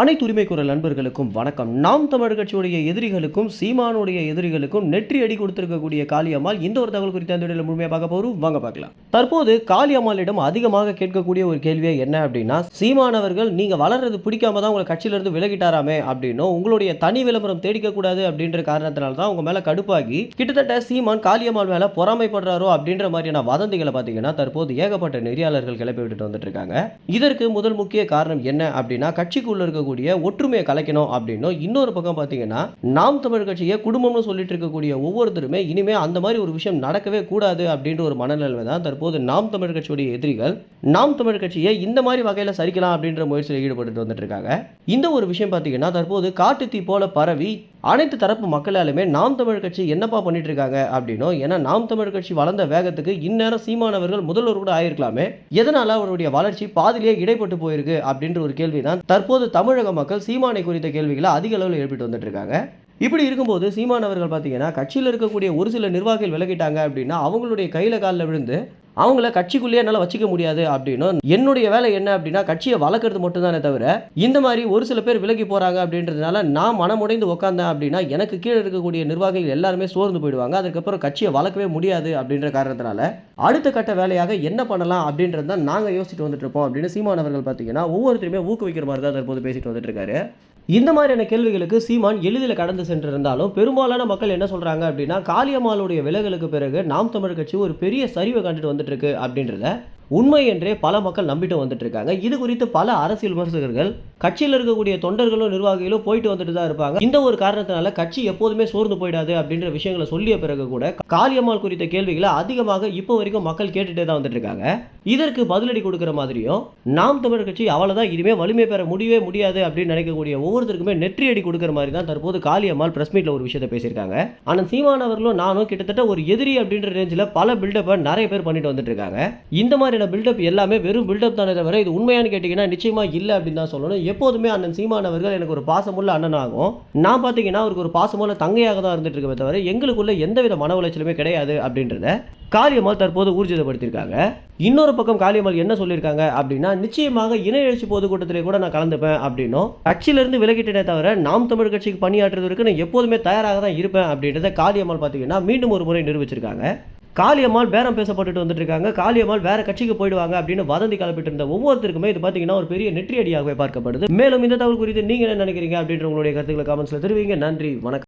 அனைத்து உரிமை குரல் நண்பர்களுக்கும் வணக்கம். நாம் தமிழ் கட்சியுடைய எதிரிகளுக்கும் சீமானுடைய எதிரிகளுக்கும் நெற்றி அடி கொடுத்திருக்கக்கூடிய காளியம்மாள் இந்த ஒரு தகவல் குறித்த அந்த முழுமையாக பார்க்க போறோம். வாங்க பார்க்கலாம். தற்போது காளியம்மாளிடம் அதிகமாக கேட்கக்கூடிய ஒரு கேள்வியே என்ன அப்படின்னா சீமானவர்கள் நீங்க வளர்றது பிடிக்காம தான் உங்களை கட்சியிலிருந்து விலகிட்டாராமே அப்படின்னும் உங்களுடைய தனி விளம்பரம் தேடிக்க கூடாது அப்படின்ற காரணத்தினால தான் உங்க மேல கடுப்பாகி கிட்டத்தட்ட சீமான் காளியம்மாள் மேல பொறாமைப்படுறாரோ அப்படின்ற மாதிரியான வதந்திகளை பார்த்தீங்கன்னா தற்போது ஏகப்பட்ட நெறியாளர்கள் கிளப்பி விட்டுட்டு வந்துட்டு இருக்காங்க. இதற்கு முதல் முக்கிய காரணம் என்ன அப்படின்னா கட்சிக்குள்ள இருக்க இருக்கக்கூடிய ஒற்றுமையை கலைக்கணும் அப்படின்னும் இன்னொரு பக்கம் பார்த்தீங்கன்னா நாம் தமிழ் கட்சியை குடும்பம்னு சொல்லிட்டு இருக்கக்கூடிய ஒவ்வொருத்தருமே இனிமேல் அந்த மாதிரி ஒரு விஷயம் நடக்கவே கூடாது அப்படின்ற ஒரு மனநிலைமை தான் தற்போது நாம் தமிழ் கட்சியுடைய எதிரிகள். நாம் தமிழ் கட்சியை இந்த மாதிரி வகையில் சரிக்கலாம் அப்படின்ற முயற்சியில் ஈடுபட்டு வந்துட்டு இருக்காங்க. இந்த ஒரு விஷயம் பார்த்தீங்கன்னா தற்போது காட்டுத்தீ போல பரவி அனைத்து தரப்பு மக்களாலுமே நாம் தமிழ் கட்சி என்னப்பா பண்ணிட்டு இருக்காங்க அப்படின்னும் ஏன்னா நாம் தமிழ் கட்சி வளர்ந்த வேகத்துக்கு இந்நேரம் சீமானவர்கள் முதல்வர் கூட ஆயிருக்கலாமே. எதனால அவருடைய வளர்ச்சி பாதிலேயே இடைப்பட்டு போயிருக்கு அப்படின்ற ஒரு கேள்வி தான் தற்போது தமிழக மக்கள் சீமானை குறித்த கேள்விகளை அதிக அளவில் எழுப்பிட்டு வந்துட்டு இருக்காங்க இப்படி இருக்கும்போது சீமானவர்கள் பார்த்தீங்கன்னா கட்சியில் இருக்கக்கூடிய ஒரு சில நிர்வாகிகள் விலகிட்டாங்க அப்படின்னா அவங்களுடைய கையில் காலில் விழுந்து அவங்கள கட்சிக்குள்ளேயே என்னால் வச்சுக்க முடியாது அப்படின்னும் என்னுடைய வேலை என்ன அப்படின்னா கட்சியை வளர்க்குறது மட்டும்தானே தவிர இந்த மாதிரி ஒரு சில பேர் விலகி போகிறாங்க அப்படின்றதுனால நான் மனமுடைந்து உட்காந்தேன் அப்படின்னா எனக்கு கீழே இருக்கக்கூடிய நிர்வாகிகள் எல்லாருமே சோர்ந்து போயிடுவாங்க. அதுக்கப்புறம் கட்சியை வளர்க்கவே முடியாது அப்படின்ற காரணத்தினால அடுத்த கட்ட வேலையாக என்ன பண்ணலாம் அப்படின்றது தான் நாங்கள் யோசிச்சுட்டு வந்துட்டு இருப்போம் அப்படின்னு சீமானவர்கள் பார்த்தீங்கன்னா ஒவ்வொருத்தருமே ஊக்குவிக்கிற மாதிரி தான் தற்போது பேசிட்டு வந்துட்டு இருக்காரு. இந்த மாதிரியான கேள்விகளுக்கு சீமான் எளிதில் கடந்து சென்றிருந்தாலும் பெரும்பாலான மக்கள் என்ன சொல்கிறாங்க அப்படின்னா காளியம்மாளுடைய விலகலுக்கு பிறகு நாம் தமிழ் கட்சி ஒரு பெரிய சரிவை கண்டுட்டு வந்துட்டு இருக்கு அப்படின்றத உண்மை என்றே பல மக்கள் நம்பிட்டு வந்துட்டு இருக்காங்க இது குறித்து பல அரசியல் விமர்சகர்கள் கட்சியில் இருக்கக்கூடிய தொண்டர்களும் நிர்வாகிகளும் போயிட்டு வந்துட்டு தான் இருப்பாங்க. இந்த ஒரு காரணத்தினால கட்சி எப்போதுமே சோர்ந்து போயிடாது அப்படின்ற விஷயங்களை சொல்லிய பிறகு கூட காளியம்மாள் குறித்த கேள்விகளை அதிகமாக இப்போ வரைக்கும் மக்கள் கேட்டுட்டே தான் வந்துட்டு இருக்காங்க இதற்கு பதிலடி கொடுக்குற மாதிரியும் நாம் தமிழர் கட்சி அவ்வளோதான் இனிமேல் வலிமை பெற முடியவே முடியாது அப்படின்னு நினைக்கக்கூடிய ஒவ்வொருத்தருக்குமே நெற்றி அடி கொடுக்குற மாதிரி தான் தற்போது காளியம்மாள் பிரஸ் மீட்டில் ஒரு விஷயத்தை பேசியிருக்காங்க. ஆனால் சீமானவர்களும் நானும் கிட்டத்தட்ட ஒரு எதிரி அப்படின்ற ரேஞ்சில் பல பில்டப்பை நிறைய பேர் பண்ணிட்டு வந்துட்டு இருக்காங்க. இந்த மாதிரியான பில்டப் எல்லாமே வெறும் பில்டப் தானே தவிர இது உண்மையானு கேட்டிங்கன்னா நிச்சயமாக இல்லை அப்படின்னு தான் சொல்லணும். எப்போதுமே அண்ணன் சீமானவர்கள் எனக்கு ஒரு பாசமுள்ள அண்ணனாகும் நான் பார்த்தீங்கன்னா அவருக்கு ஒரு பாசமுள்ள தங்கையாக தான் இருந்துட்டு இருக்கவே தவிர எங்களுக்குள்ள எந்தவித மன உளைச்சலுமே கிடையாது அப்படின்றத காளியம்மாள் தற்போது ஊர்ஜிதப்படுத்தியிருக்காங்க. இன்னொரு பக்கம் காளியம்மாள் என்ன சொல்லியிருக்காங்க அப்படின்னா நிச்சயமாக இணை எழுச்சி பொதுக்கூட்டத்திலே கூட நான் கலந்துப்பேன் அப்படின்னும். கட்சியிலிருந்து விலகிட்டே தவிர நாம் தமிழ் கட்சிக்கு பணியாற்றுவதற்கு நான் எப்போதுமே தயாராக தான் இருப்பேன் அப்படின்றத காளியம்மாள் பார்த்தீங்கன்னா மீண்டும் ஒரு முறை நிரூபிச்சிருக்காங்க. காளியம்மாள் பேரம் பேசப்பட்டுட்டு வந்துட்டு இருக்காங்க காளியம்மாள் வேற கட்சிக்கு போயிடுவாங்க அப்படின்னு வதந்தி கலப்பிட்டு இருந்த ஒவ்வொருத்தருக்குமே இது பார்த்தீங்கன்னா ஒரு பெரிய நெற்றியடியாகவே பார்க்கப்படுது. மேலும் இந்த தகவல் குறித்து நீங்கள் என்ன நினைக்கிறீங்க அப்படின்ற உங்களுடைய கருத்துக்களை கமெண்ட்ஸில் தெரிவிங்க. நன்றி வணக்கம்.